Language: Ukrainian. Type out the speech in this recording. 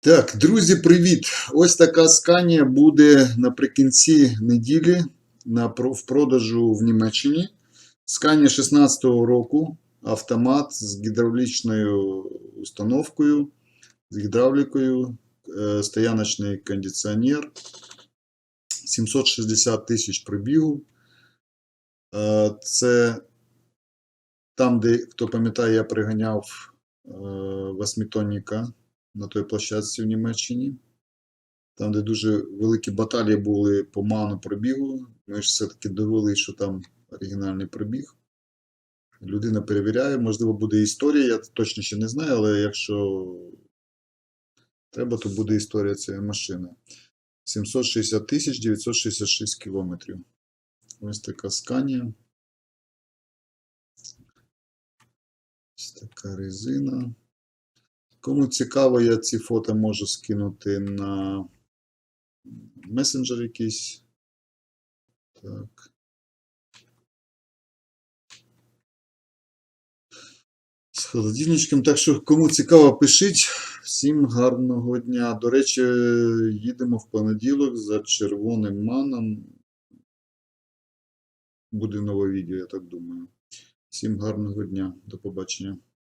Так, друзі, привіт! Ось така сканія буде наприкінці неділі на, в продажу в Німеччині. Сканія 16-го року, автомат з гідравлічною установкою, з гідравлікою, е, стояночний кондиціонер, 760 тисяч пробігу. Е, Це там, де, хто пам'ятає, я приганяв е, восьмитонника на той площадці в Німеччині. Там, де дуже великі баталії були по ману пробігу. Ми ж все-таки довели, що там оригінальний пробіг. Людина перевіряє, можливо, буде історія, я точно ще не знаю, але якщо треба, то буде історія цієї машини. 760 тисяч 966 кілометрів. Ось така сканія. Ось така резина. Кому цікаво, я ці фото можу скинути на месенджер якийсь. Так. З холодильничком. Так що, кому цікаво, пишіть. Всім гарного дня. До речі, їдемо в понеділок за червоним маном. Буде нове відео, я так думаю. Всім гарного дня. До побачення.